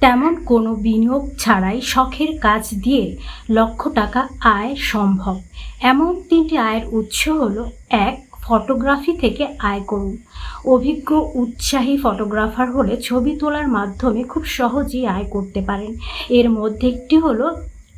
তেমন কোনো বিনিয়োগ ছাড়াই শখের কাজ দিয়ে লক্ষ টাকা আয় সম্ভব। এমন তিনটি আয়ের উৎস হলো, এক, ফটোগ্রাফি থেকে আয় করুন। অভিজ্ঞ, উৎসাহী ফটোগ্রাফার হলে ছবি তোলার মাধ্যমে খুব সহজেই আয় করতে পারেন। এর মধ্যে একটি হলো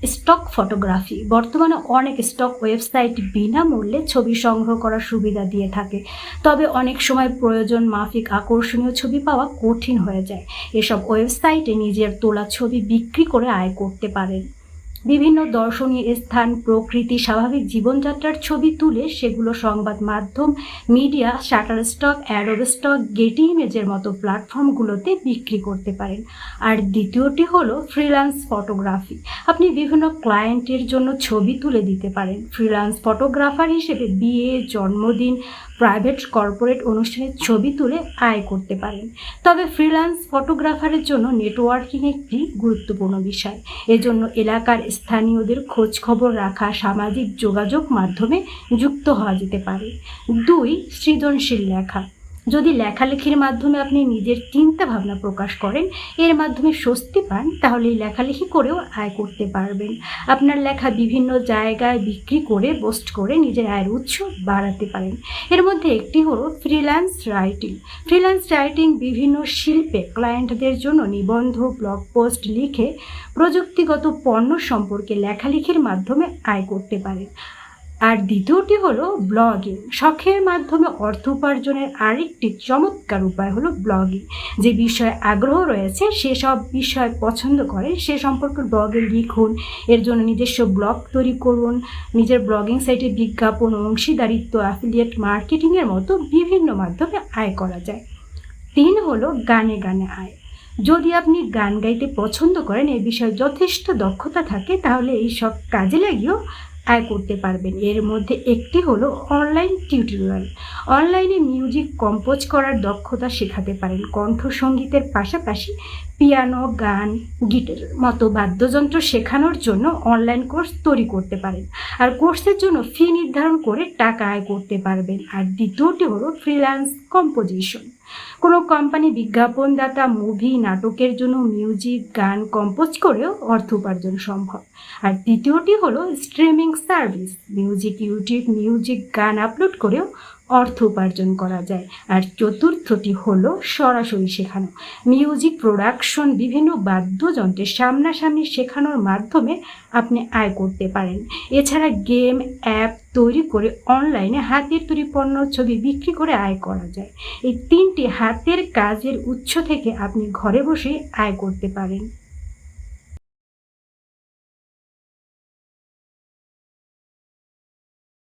স্টক ফটোগ্রাফি বর্তমানে অনেক স্টক ওয়েবসাইট বিনামূল্যে ছবি সংগ্রহ করার সুবিধা দিয়ে থাকে। তবে অনেক সময় প্রয়োজন মাফিক আকর্ষণীয় ছবি পাওয়া কঠিন হয়ে যায়। এসব ওয়েবসাইটে নিজের তোলা ছবি বিক্রি করে আয় করতে পারেন। বিভিন্ন দর্শনীয় স্থান, প্রকৃতি, স্বাভাবিক জীবনযাত্রার ছবি তুলে সেগুলো সংবাদ মাধ্যম, media Shutterstock Adobe Stock Getty ইমেজের মতো প্ল্যাটফর্মগুলোতে বিক্রি করতে পারেন। আর দ্বিতীয়টি হলো ফ্রিল্যান্স ফটোগ্রাফি। আপনি বিভিন্ন ক্লায়েন্টের জন্য ছবি তুলে দিতে পারেন। ফ্রিল্যান্স ফটোগ্রাফার হিসেবে বিয়ে, জন্মদিন প্রাইভেট কর্পোরেট অনুষ্ঠানের ছবি তুলে আয় করতে পারেন। তবে ফ্রিল্যান্স ফটোগ্রাফারের জন্য নেটওয়ার্কিং একটি গুরুত্বপূর্ণ বিষয়। এজন্য এলাকার স্থানীয়দের খোঁজ খবর রাখা, সামাজিক যোগাযোগ মাধ্যমে যুক্ত হওয়া যেতে পারে। দুই, সৃজনশীল লেখা। যদি লেখালেখির মাধ্যমে আপনি নিজের চিন্তা ভাবনা প্রকাশ করেন, এর মাধ্যমে স্বস্তি পান, তাহলে এই লেখালেখি করেও আয় করতে পারবেন। আপনার লেখা বিভিন্ন জায়গায় বিক্রি করে, পোস্ট করে নিজের আয়ের উৎস বাড়াতে পারেন। এর মধ্যে একটি হলো ফ্রিল্যান্স রাইটিং। ফ্রিল্যান্স রাইটিং বিভিন্ন শিল্পে ক্লায়েন্টদের জন্য নিবন্ধ, ব্লগ পোস্ট লিখে প্রযুক্তিগত পণ্য সম্পর্কে লেখালেখির মাধ্যমে আয় করতে পারেন আর দ্বিতীয়টি হলো ব্লগিং শখের মাধ্যমে অর্থ উপার্জনের আরেকটি চমৎকার উপায় হলো ব্লগিং যে বিষয়ে আগ্রহ রয়েছে সেসব বিষয় পছন্দ করে, সে সম্পর্কে ব্লগে লিখুন, এর জন্য নিজস্ব ব্লগ তৈরি করুন, নিজের ব্লগিং সাইটে বিজ্ঞাপন অংশীদারিত্ব অ্যাফিলিয়েট মার্কেটিংয়ের মতো বিভিন্ন মাধ্যমে আয় করা যায়। তিন হলো গানে গানে আয়। যদি আপনি গান গাইতে পছন্দ করেন এই বিষয়ে যথেষ্ট দক্ষতা থাকে, তাহলে এই সব কাজে লাগিয়েও আয় করতে পারবেন। এর মধ্যে একটি হলো অনলাইন টিউটোরিয়াল অনলাইনে মিউজিক কম্পোজ করার দক্ষতা শেখাতে পারেন। কণ্ঠসঙ্গীতের পাশাপাশি পিয়ানো গান গিটার মতো বাদ্যযন্ত্র শেখানোর জন্য অনলাইন কোর্স তৈরি করতে পারেন। আর কোর্সের জন্য ফি নির্ধারণ করে টাকা আয় করতে পারবেন। আর দ্বিতীয়টি হলো ফ্রিল্যান্স কম্পোজিশন কোনো কোম্পানি বিজ্ঞাপনদাতা মুভি নাটকের জন্য মিউজিক গান কম্পোজ করেও অর্থ উপার্জন সম্ভব। আর তৃতীয়টি হলো streaming service music YouTube music গান আপলোড করেও অর্থ উপার্জন করা যায়। আর চতুর্থটি হলো সরাসরি শেখানো। মিউজিক প্রোডাকশন বিভিন্ন বাদ্যযন্ত্রের সামনাসামনি শেখানোর মাধ্যমে আপনি আয় করতে পারেন। এছাড়া গেম অ্যাপ তৈরি করে অনলাইনে হাতের তৈরি পণ্য ছবি বিক্রি করে আয় করা যায়। এই তিনটি হাতের কাজের উৎস থেকে আপনি ঘরে বসে আয় করতে পারেন।